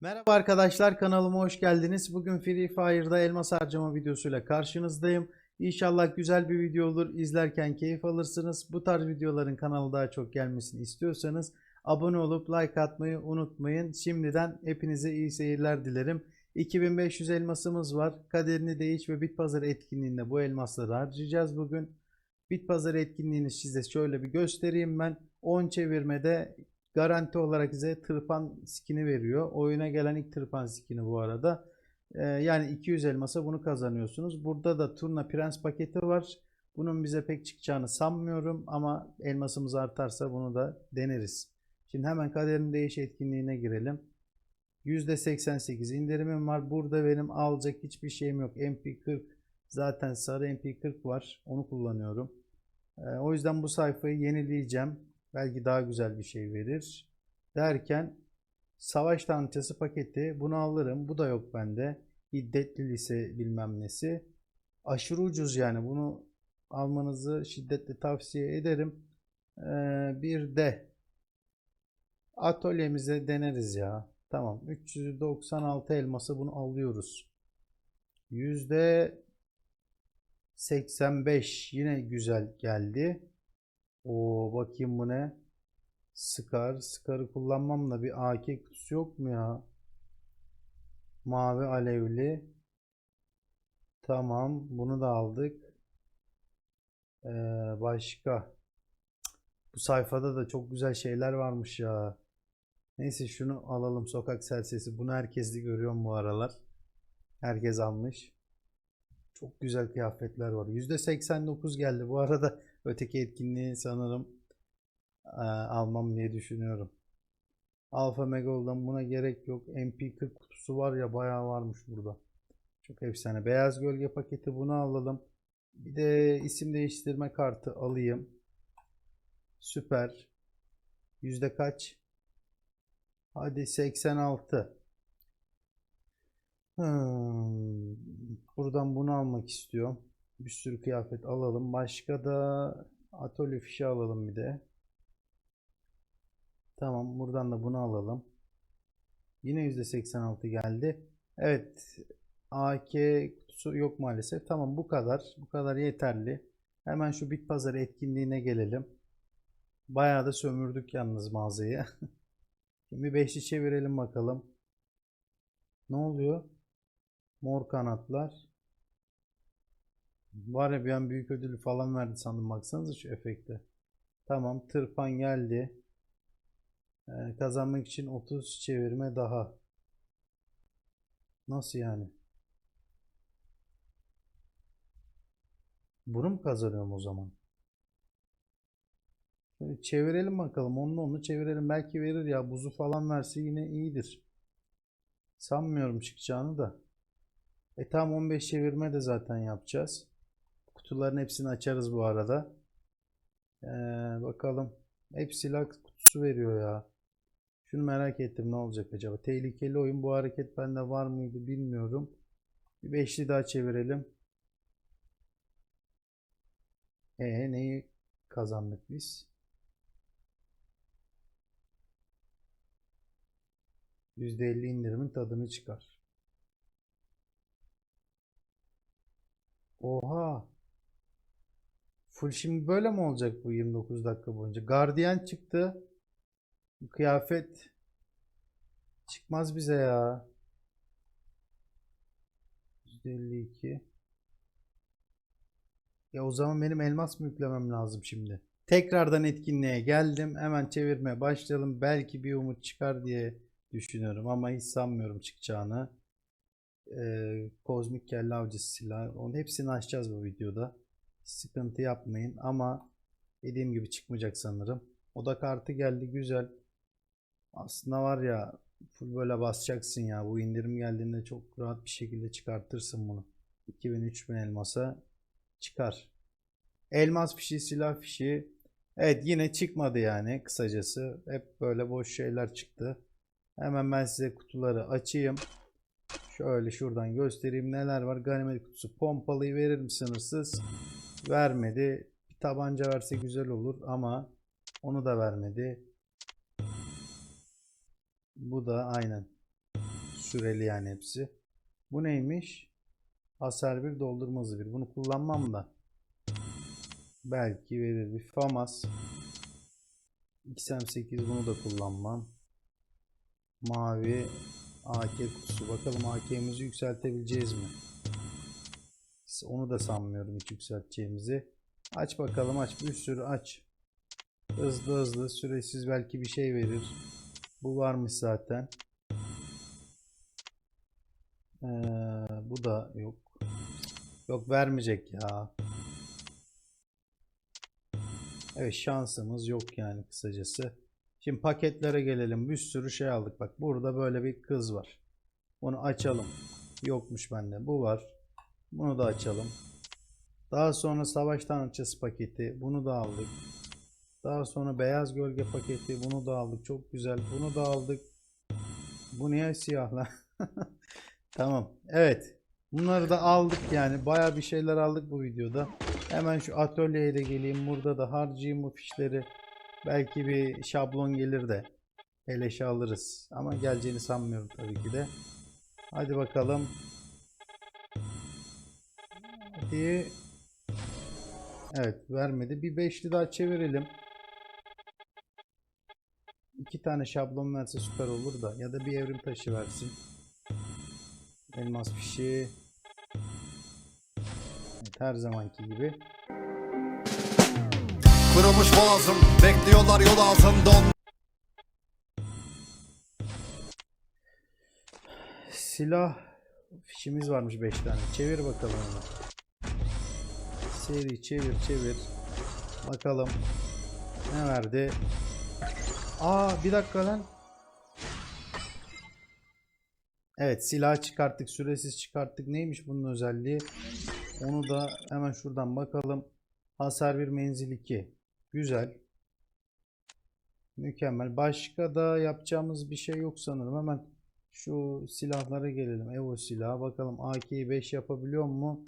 Merhaba arkadaşlar kanalıma hoş geldiniz. Bugün Free Fire'da elmas harcama videosuyla karşınızdayım. İnşallah güzel bir video olur. İzlerken keyif alırsınız. Bu tarz videoların kanala daha çok gelmesini istiyorsanız abone olup like atmayı unutmayın. Şimdiden hepinize iyi seyirler dilerim. 2500 elmasımız var. Kaderini değiş ve bit pazarı etkinliğinde bu elmasları harcayacağız bugün. Bit pazarı etkinliğini size şöyle bir göstereyim ben. 10 çevirmede garanti olarak size tırpan skini veriyor. Oyuna gelen ilk tırpan skini bu arada. Ee, yani 200 elmasa bunu kazanıyorsunuz. Burada da turna prens paketi var. Bunun bize pek çıkacağını sanmıyorum ama elmasımız artarsa bunu da deneriz. Şimdi hemen kaderin değiş etkinliğine girelim. %88 indirimim var. Burada benim alacak hiçbir şeyim yok. MP40 zaten sarı MP40 var. Onu kullanıyorum. Ee, o yüzden bu sayfayı yenileyeceğim. Belki daha güzel bir şey verir. Derken savaş tanrıçası paketi bunu alırım. Bu da yok bende. Hiddetli lise bilmem nesi. Aşırı ucuz yani. Bunu almanızı şiddetle tavsiye ederim. Ee, bir de atölyemize deneriz ya. Tamam. 396 elması bunu alıyoruz. Yüzde 85 yine güzel geldi. O bakayım bu ne? Scar. Scar'ı kullanmam da bir AK kutusu yok mu ya? Mavi alevli. Tamam. Bunu da aldık. Ee, başka. Bu sayfada da çok güzel şeyler varmış ya. Neyse şunu alalım. Sokak sersesi. Bunu herkes de görüyor bu aralar. Herkes almış. Çok güzel kıyafetler var. %89 geldi. Bu arada öteki etkinliği sanırım e, almam diye düşünüyorum. Alfa Megal'dan buna gerek yok. MP40 kutusu var ya bayağı varmış burada. Çok efsane. Beyaz gölge paketi bunu alalım. Bir de isim değiştirme kartı alayım. Süper. Yüzde kaç? Hadi 86. Hmm, buradan bunu almak istiyorum. Bir sürü kıyafet alalım. Başka da atölye fişi alalım bir de. Tamam, buradan da bunu alalım. Yine %86 geldi. Evet, AK kutusu yok maalesef. Tamam, bu kadar. Bu kadar yeterli. Hemen şu bit pazarı etkinliğine gelelim. Bayağı da sömürdük yalnız mağazayı. Şimdi beşli çevirelim bakalım. Ne oluyor? Mor kanatlar. Var ya bir an büyük ödülü falan verdi sandım. Baksanıza şu efekte. Tamam tırpan geldi. Ee, kazanmak için 30 çevirme daha. Nasıl yani? Bunu mu kazanıyorum o zaman? Şöyle çevirelim bakalım. Onu onu çevirelim. Belki verir ya. Buzu falan verse yine iyidir. Sanmıyorum çıkacağını da. E tam 15 çevirme de zaten yapacağız. Kutuların hepsini açarız bu arada. Ee, bakalım. Hep silah kutusu veriyor ya. Şunu merak ettim ne olacak acaba. Tehlikeli oyun bu hareket bende var mıydı bilmiyorum. Bir beşli daha çevirelim. E neyi kazandık biz? %50 indirimin tadını çıkar. Full şimdi böyle mi olacak bu 29 dakika boyunca? Gardiyan çıktı. Kıyafet çıkmaz bize ya. %52. Ya o zaman benim elmas mı yüklemem lazım şimdi? Tekrardan etkinliğe geldim. Hemen çevirmeye başlayalım. Belki bir umut çıkar diye düşünüyorum ama hiç sanmıyorum çıkacağını. Ee, kozmik kelle avcısı silah. Onun hepsini açacağız bu videoda. Sıkıntı yapmayın ama dediğim gibi çıkmayacak sanırım. Oda kartı geldi güzel. Aslında var ya full böyle basacaksın ya. Bu indirim geldiğinde çok rahat bir şekilde çıkartırsın bunu. 2000-3000 elmasa çıkar. Elmas fişi, silah fişi. Evet yine çıkmadı yani kısacası. Hep böyle boş şeyler çıktı. Hemen ben size kutuları açayım. Şöyle şuradan göstereyim neler var. Ganimet kutusu pompalıyı verir mi sınırsız? Vermedi. Bir tabanca verse güzel olur ama onu da vermedi. Bu da aynen. Süreli yani hepsi. Bu neymiş? Hasar bir doldurma hızı bir. Bunu kullanmam da. Belki verir bir FAMAS. XM8 bunu da kullanmam. Mavi AK kutusu. Bakalım AK'mizi yükseltebileceğiz mi? Onu da sanmıyorum hiç yükselteceğimizi. Aç bakalım aç. Bir sürü aç. Hızlı hızlı süresiz belki bir şey verir. Bu varmış zaten. Ee, bu da yok. Yok vermeyecek ya. Evet şansımız yok yani kısacası. Şimdi paketlere gelelim. Bir sürü şey aldık. Bak burada böyle bir kız var. Onu açalım. Yokmuş bende. Bu var. Bunu da açalım. Daha sonra savaş tanrıçası paketi. Bunu da aldık. Daha sonra beyaz gölge paketi. Bunu da aldık. Çok güzel. Bunu da aldık. Bu niye siyah lan? Tamam. Evet. Bunları da aldık yani. Baya bir şeyler aldık bu videoda. Hemen şu atölyeye de geleyim. Burada da harcayayım bu fişleri. Belki bir şablon gelir de eleşe alırız. Ama geleceğini sanmıyorum tabii ki de. Hadi bakalım. Hadi. Evet vermedi. Bir beşli daha çevirelim. İki tane şablon verse süper olur da. Ya da bir evrim taşı versin. Elmas fişi. Evet, her zamanki gibi. Kırılmış boğazım Bekliyorlar yol on Silah fişimiz varmış 5 tane. Çevir bakalım onu. Seri çevir çevir. Bakalım. Ne verdi? Aa bir dakika lan. Evet silah çıkarttık. Süresiz çıkarttık. Neymiş bunun özelliği? Onu da hemen şuradan bakalım. Hasar bir menzil 2. Güzel. Mükemmel. Başka da yapacağımız bir şey yok sanırım. Hemen şu silahlara gelelim. Evo silahı. Bakalım AK'yi 5 yapabiliyor mu?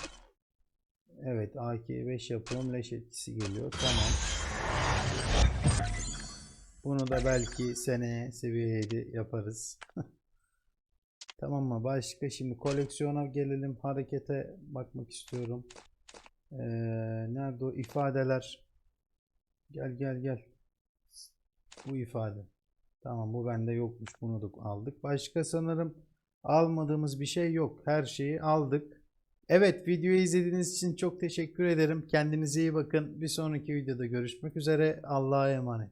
Evet AK'yi 5 yapıyorum. Leş etkisi geliyor. Tamam. Bunu da belki seneye seviye 7 yaparız. Tamam mı? Başka şimdi koleksiyona gelelim. Harekete bakmak istiyorum. Ee, nerede o ifadeler? Gel gel gel. Bu ifade. Tamam bu bende yokmuş. Bunu da aldık. Başka sanırım almadığımız bir şey yok. Her şeyi aldık. Evet videoyu izlediğiniz için çok teşekkür ederim. Kendinize iyi bakın. Bir sonraki videoda görüşmek üzere. Allah'a emanet.